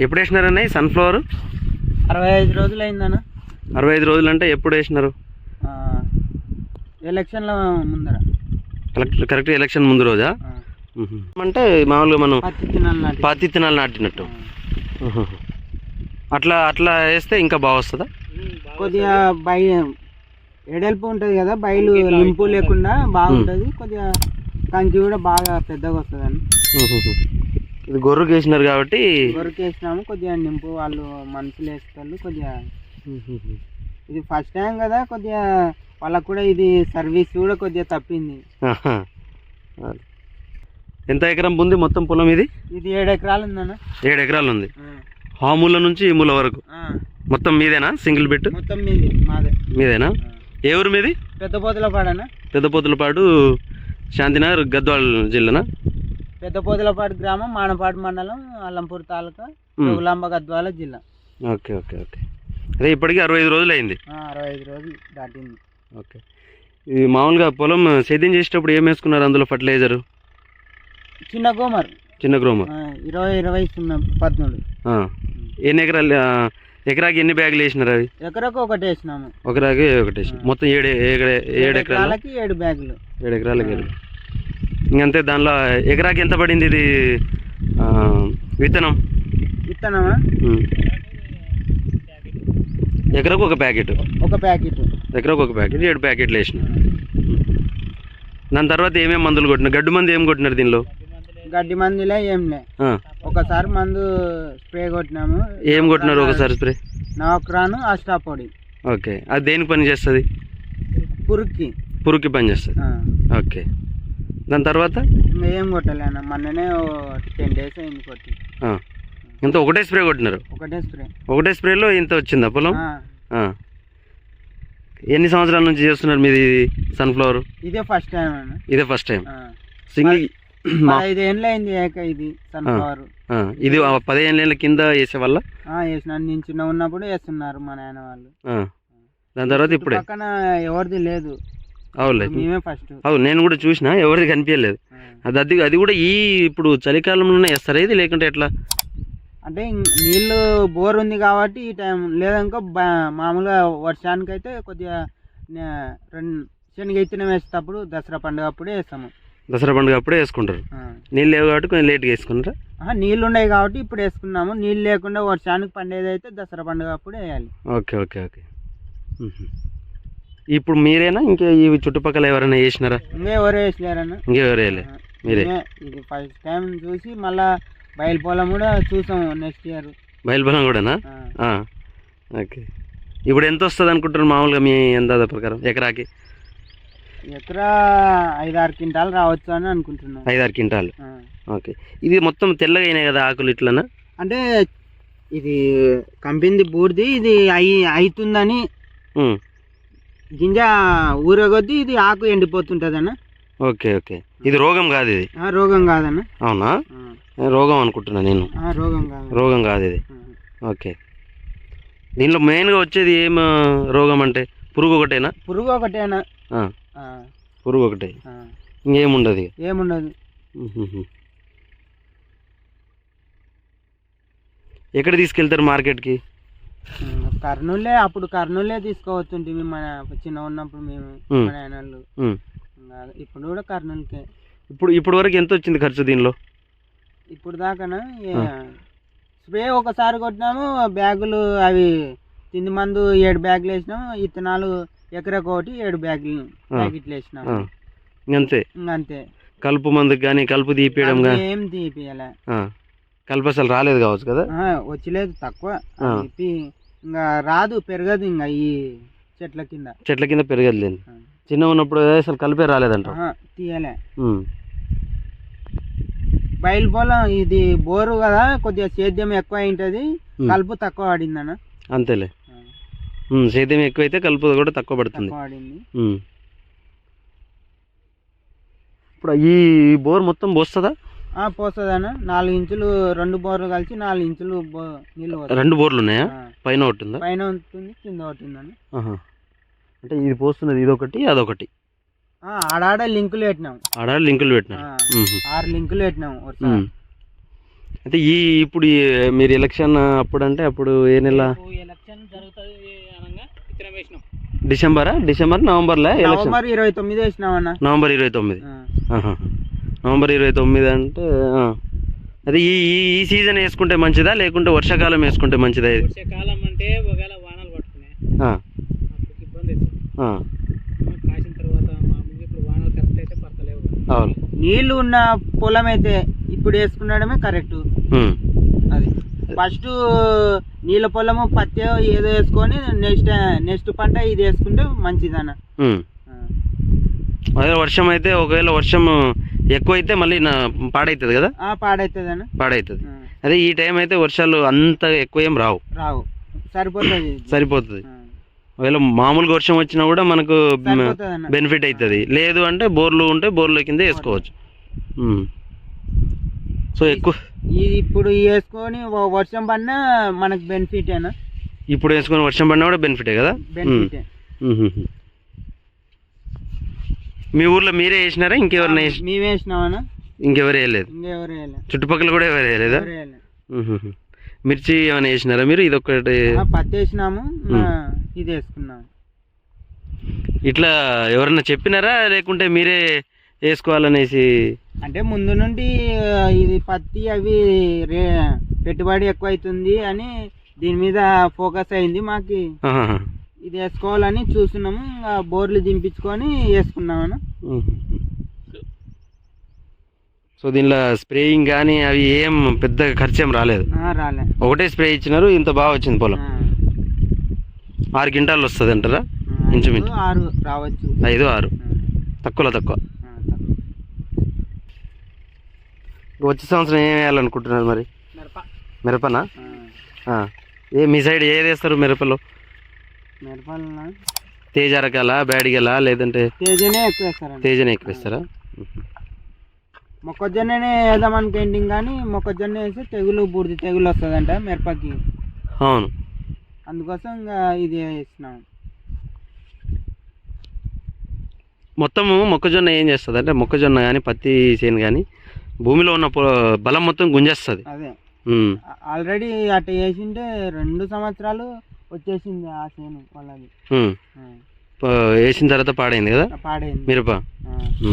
ఎప్పుడు వేసినారన్న సన్ఫ్లవర్? అరవై ఐదు రోజులు అయిందన్న అరవై ఐదు రోజులు అంటే ఎప్పుడు వేసినారు ఆ, ఎలక్షన్ల ముందర. కరెక్ట్ కరెక్ట్ ఎలక్షన్ ముందు రోజా. అంటే మామూలుగా మనం పత్తి తినాలి నాటినట్టు. అట్లా అట్లా వేస్తే ఇంకా బాగా వస్తుందా? కొద్దిగా బయ ఎడల్పు ఉంటుంది కదా బయలు లింపు లేకుండా బాగుంటుంది. కొద్దిగా కంకి కూడా బాగా పెద్దగా వస్తుందని మ్మ్. ఇది గొర్రెకి వేసినారు కాబట్టి వేసినాము కొద్దిగా నింపు వాళ్ళు మనుషులు వేస్తారు కొద్దిగా. ఇది ఫస్ట్ టైం కదా కొద్దిగా వాళ్ళకు కూడా ఇది సర్వీస్ కూడా కొద్దిగా తప్పింది. ఎంత ఎకరం ఉంది మొత్తం పొలం ఇది? ఇది ఏడు ఎకరాలు ఉందన్న. ఏడు ఎకరాలు ఉంది. ఆ, మూల నుంచి ఈ మూల వరకు? మొత్తం మీదేనా? సింగిల్ బెట్ మొత్తం మీది మాదే. మీదేనా. ఏ ఊరు మీది? పెద్ద పోతుల పాడనా పెద్దపోతులపాడు శాంతినగర్ గద్వాల్ జిల్లానా? పెద్ద పోతులపాడు గ్రామం మానపాడు మండలం అల్లంపూర్ తాలూకా. రఘులాంబ గద్వాల జిల్లా. Okay okay okay. అదే ఇప్పటికి అరవై ఐదు రోజులు అయింది అరవై ఐదు రోజులు దాటింది. ఓకే. ఇది మామూలుగా పొలం సేద్యం చేసేటప్పుడు ఏం వేసుకున్నారు అందులో ఫర్టిలైజర్? చిన్న గోమర్. చిన్న గ్రోమ ఆ, ఇరవై ఇరవై సున్నా పద్మూడు ఎన్ని ఎకరాలు ఎకరాకి ఎన్ని బ్యాగులు వేసినారు అవి? ఎకరకు ఒకటి వేసినాము. ఒకరాకి ఒకటి వేసిన మొత్తం ఏడు ఏడు ఏడు ఎకరాలు? ఎకరాలకి ఏడు బ్యాగులు. ఏడు ఎకరాలకి ఏడు. ఇంకంతే దానిలో ఎకరాకి ఎంత పడింది ఇది? విత్తనం? విత్తనమా. ఎకరకు ఒక ప్యాకెట్. ఒక ప్యాకెట్. ఎకరకు ఒక ప్యాకెట్ ఏడు ప్యాకెట్లు వేసిన. దాని తర్వాత ఏమేమి మందులు కొట్టినారు? గడ్డు మందు ఏం కొట్టినారు దీనిలో? గడ్డి మందులే ఆ, ఒకసారి మందు స్ప్రే కొట్టినాము. ఏం కొట్టినారు ఒకసారి స్ప్రే? నవక్రాను అష్టాపొడి. ఓకే. అది దేనికి పని చేస్తుంది పురుక్కి పురుగుకి పని చేస్తుంది. ఓకే. దాని తర్వాత? ఏం కొట్టలే అన్న మొన్ననే టెన్ డేస్ అయింది కొట్టి ఇంత ఒకటే స్ప్రే కొట్టినారు? ఒకటే స్ప్రే. ఒకటే స్ప్రేలో ఇంత వచ్చిందా పొలం. ఎన్ని సంవత్సరాల నుంచి చేస్తున్నారు మీది సన్ఫ్లవర్? ఇదే ఫస్ట్ టైం అన్న. ఇదే ఫస్ట్ టైం. సింగిల్ ఏళ్ళు అయింది ఏక ఇది సన్ఫ్లవర్. ఇది ఆ పదిహేను ఏళ్ళ కింద వేసే వల్ల వేసిన. నేను చిన్న ఉన్నప్పుడు వేస్తున్నారు మా నాయన వాళ్ళు. దాని తర్వాత ఇప్పుడే? పక్కన ఎవరిది లేదు. మేమే ఫస్ట్ అవును నేను కూడా చూసిన ఎవరిది కనిపించలేదు. అది అది అది కూడా ఈ ఇప్పుడు చలికాలంలోనే వేస్తారా ఇది లేకుంటే ఎట్లా? అంటే నీళ్ళు బోర్ ఉంది కాబట్టి ఈ టైం లేదనుకో మామూలుగా వర్షానికి అయితే కొద్దిగా రెండు శనగ ఇత్తనం వేసేటప్పుడు దసరా పండుగ అప్పుడే వేస్తాము. దసరా పండుగ అప్పుడే వేసుకుంటారు. నీళ్ళు లేవు కాబట్టి కొంచెం లేట్గా వేసుకుంటారా? ఆహా, నీళ్ళు ఉన్నాయి కాబట్టి ఇప్పుడు వేసుకున్నాము. నీళ్ళు లేకుండా వర్షానికి పండేది అయితే దసరా పండుగ అప్పుడే వేయాలి. Okay okay okay. ఇప్పుడు మీరేనా? ఇంకా ఈ చుట్టుపక్కల ఎవరైనా వేసినారా ఇంకా ఎవరు వేసలేరన్న ఇంకెవరు వేయలే. మీరే. ఇది ఫస్ట్ టైం చూసి మళ్ళా బయలుపోలం కూడా చూసాము నెక్స్ట్ ఇయర్ బయలుబలం కూడానా. ఓకే. ఇప్పుడు ఎంత వస్తుంది అనుకుంటారు మామూలుగా మీ అందాజ ప్రకారం? ఎకరాకి? ఎకరా ఐదారు క్వింటాలు రావచ్చు అని అనుకుంటున్నాం. ఐదారు క్వింటాలు. ఓకే. ఇది మొత్తం తెల్లగా అయినాయి కదా ఆకులు ఇట్లనా? అంటే ఇది కంపింది బూడిది ఇది అయి అవుతుందని. గింజ ఊరగొద్ది ఇది ఆకు ఎండిపోతుంటుంది అన్న ఓకే ఓకే. ఇది రోగం కాదు ఇది. రోగం కాదన్న. అవునా? రోగం అనుకుంటున్నా నేను. రోగం కాదు. రోగం కాదు ఇది. ఓకే. దీనిలో మెయిన్గా వచ్చేది ఏం రోగం అంటే పురుగు ఒకటేనా? పురుగు ఒకటేనా? పురుగు ఒకటే. ఇంకేముండదు ఇక. ఏముండదు. ఎక్కడ తీసుకెళ్తారు మార్కెట్కి? కర్నూలే అప్పుడు కర్నూలే తీసుకోవచ్చుంటే మన చిన్న ఉన్నప్పుడు మేము ఇప్పుడు కూడా కర్నూలుకే. ఇప్పుడు ఇప్పుడు వరకు ఎంత వచ్చింది ఖర్చు దీనిలో? ఇప్పుడు దాకానా? స్ప్రే ఒకసారి కొట్టినాము బ్యాగులు అవి తిండి మందు ఏడు బ్యాగులు వేసినాము ఇత్తనాలు ఎకరకు ఒకటి ఏడు బ్యాగులు. ప్యాకెట్లు వేసినాము ఇంకంతే. ఇంకంతే. కలుపు మందుకు కానీ కలుపు తీపియడం ఏం తీపియాలే కలుపు అసలు రాలేదు కావచ్చు కదా? వచ్చలేదు తక్కువ. ఇంకా రాదు పెరగదు ఇంకా ఈ చెట్ల కింద. చెట్ల కింద పెరగదులేండి ఆ. చిన్న ఉన్నప్పుడు అసలు కలిపే రాలేదంట తీయలే. బయలు పొలం ఇది బోరు కదా కొద్దిగా సేద్యం ఎక్కువ అయింటది. కలుపు తక్కువ పడిందన్న అంతేలే. ఆ, ఉమ్, సేద్యం ఎక్కువైతే కలుపు కూడా తక్కువ పడుతుంది. పడింది. ఇప్పుడు ఈ బోర్ మొత్తం పోస్తుందా? పోస్తుందన్న. నాలుగు ఇంచులు రెండు బోర్లు కలిసి నాలుగు ఇంచులు బో- నీళ్ళు పోస్తాయి. రెండు బోర్లు ఉన్నాయా? ఆ, పైన ఒకటి ఉందా? పైన ఉంటుంది కింద ఉంటుందన్న ఆహా. అంటే ఇది పోస్తున్నది ఇదొకటి అదొకటి. ఆ, ఆడాడ లింకులు పెట్టినాం. ఆడ లింకులు పెట్టినారు. ఆ. ఆరు లింకులు పెట్టినాం ఒకసారి. అంటే ఈ ఇప్పుడు ఈ మీరు ఎలక్షన్ అప్పుడు అంటే అప్పుడు ఏ నెల? ఎలక్షన్ జరుగుతుంది అనగా విత్తనం వేసినాం. డిసెంబరా? డిసెంబర్ నవంబర్లో ఎలక్షన్? నవంబర్ ఇరవై తొమ్మిది వేసినామన్న నవంబర్ ఇరవై తొమ్మిది. ఆహా. నవంబర్ ఇరవై తొమ్మిది అంటే. అదే ఈ ఈ ఈ సీజన్ వేసుకుంటే మంచిదా లేకుంటే వర్షాకాలం వేసుకుంటే మంచిదా ఇది? వర్షాకాలం అంటే ఒకవేళ వానలు పట్టుకున్నాయి ఇబ్బంది కాసిన తర్వాత ఇప్పుడు వానలు కరెక్ట్ అయితే పడతలేవు అవును. నీళ్ళు ఉన్న పొలం అయితే ఇప్పుడు వేసుకునడమే కరెక్ట్ అది. ఫస్ట్ నీళ్ళ పొలము పత్తి ఏదో వేసుకొని నెక్స్ట్ నెక్స్ట్ పంట ఇది వేసుకుంటే మంచిదన్న. అదే వర్షం అయితే ఒకవేళ వర్షం ఎక్కువైతే మళ్ళీ నా పాడవుతుంది కదా? ఆ పాడవుతుందన్న పాడవుతుంది అదే ఈ టైం అయితే వర్షాలు అంత ఎక్కువ ఏం రావు. రావు. సరిపోతుంది. సరిపోతుంది. ఒకవేళ మామూలుగా వర్షం వచ్చినా కూడా మనకు బెనిఫిట్ అవుతుంది లేదు అంటే బోర్లు ఉంటే బోర్ల కింద వేసుకోవచ్చు. సో ఎక్కువ ఇప్పుడు వేసుకొని వర్షం పడినా మనకు బెనిఫిట్ ఇప్పుడు వేసుకొని వర్షం పడినా కూడా బెనిఫిటే కదా? బెనిఫిట్. మీ ఊర్లో మీరే వేసినారా? ఇంకెవరిని వేసి? మేము వేసినామన్నా. ఇంకెవరు వేయలేదు? ఇంకెవరు చుట్టుపక్కల కూడా ఎవరు వేయలేదా? ఎవరు వేయలే. ఉహుహు. మిర్చి ఏమైనా వేసినారా మీరు? ఇది ఒకటి ఆ, పత్తి వేసినాము. ఆ, ఇది వేసుకున్నాము. ఇట్లా ఎవరన్నా చెప్పినారా? లేకుంటే మీరే వేసుకోవాలనేసి? అంటే ముందు నుండి ఆ, ఇది పత్తి అవి రే పెట్టుబడి ఎక్కువ అవుతుంది అని దీని మీద ఫోకస్ అయింది మాకు. ఆహాహా. ఇది వేసుకోవాలని చూస్తున్నాము. ఆ బోర్లు దింపించుకొని వేసుకున్నామన్న ఉహుహు. సో దీనిలో స్ప్రేయింగ్ కానీ అవి ఏం పెద్ద ఖర్చు రాలేదు. ఆ, రాలే. ఒకటే స్ప్రే ఇచ్చినారు ఇంత బాగా వచ్చింది పొలం. ఆరు క్వింటాలు వస్తుంది అంటారా? ఇంచుమించు. ఐదు, ఆరు రావచ్చు. ఐదు ఆరు. తక్కువలో తక్కువ. వచ్చే సంవత్సరం ఏం వేయాలనుకుంటున్నారు మరి? మిరప. మిరపనా. ఏ మీ సైడ్ ఏది వేస్తారు మిరపలో? తేజ రకాల బ్యాడిగల లేదంటే తేజనే ఎక్కువ తేజనే ఎక్కువ వేస్తారా మొక్కజొన్ననే వేద్దాం అనుకేంటింగ్ కానీ మొక్కజొన్న వేస్తే తెగులు బూడిద తెగులు వస్తుందంట మిరపకి. అవును. అందుకోసం ఇంకా ఇది వేసినాం. మొత్తము మొక్కజొన్న ఏం చేస్తుంది అంటే మొక్కజొన్న కానీ పత్తి చేను కానీ భూమిలో ఉన్న పొ- బలం మొత్తం గుంజేస్తుంది. అదే. ఆల్రెడీ అట్ట వేసింటే రెండు సంవత్సరాలు వచ్చేసింది ఆ చేను వాళ్ళది. వేసిన తర్వాత పాడైంది కదా? పాడైంది. మిరప.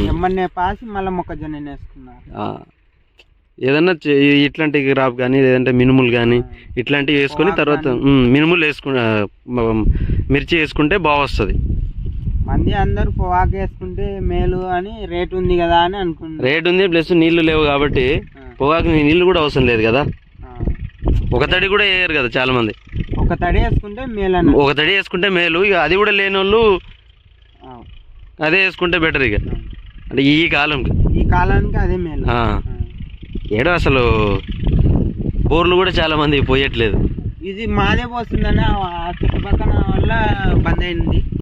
ఎమ్మన్నే పాసి మళ్ళీ మొక్కజొన్న వేసుకున్నారు. ఏదన్నా ఇట్లాంటి క్రాప్ కానీ లేదంటే మినుములు కానీ ఇట్లాంటివి వేసుకొని తర్వాత మినుములు వేసుకు ఆ, మ- మిర్చి వేసుకుంటే బాగా వస్తుంది మంది అందరూ పొగాకు వేసుకుంటే మేలు అని రేట్ ఉంది కదా అని అనుకున్నారు రేట్ ఉంది ప్లస్ నీళ్ళు లేవు కాబట్టి పొగాకు నీళ్ళు కూడా అవసరం లేదు కదా. ఒక తడి కూడా వేయరు కదా చాలా మంది ఒక తడి వేసుకుంటే మేలు అన్న ఒక తడి వేసుకుంటే మేలు. ఇక అది కూడా లేని వాళ్ళు అదే వేసుకుంటే బెటర్ ఇక. అంటే ఈ కాలంకి ఈ కాలానికి అదే మేలు. ఏడో అసలు బోర్లు కూడా చాలా మంది పోయట్లేదు. ఇది మాదే పోస్తుందని ఆ చుట్టుపక్కల వల్ల బంద్ అయింది.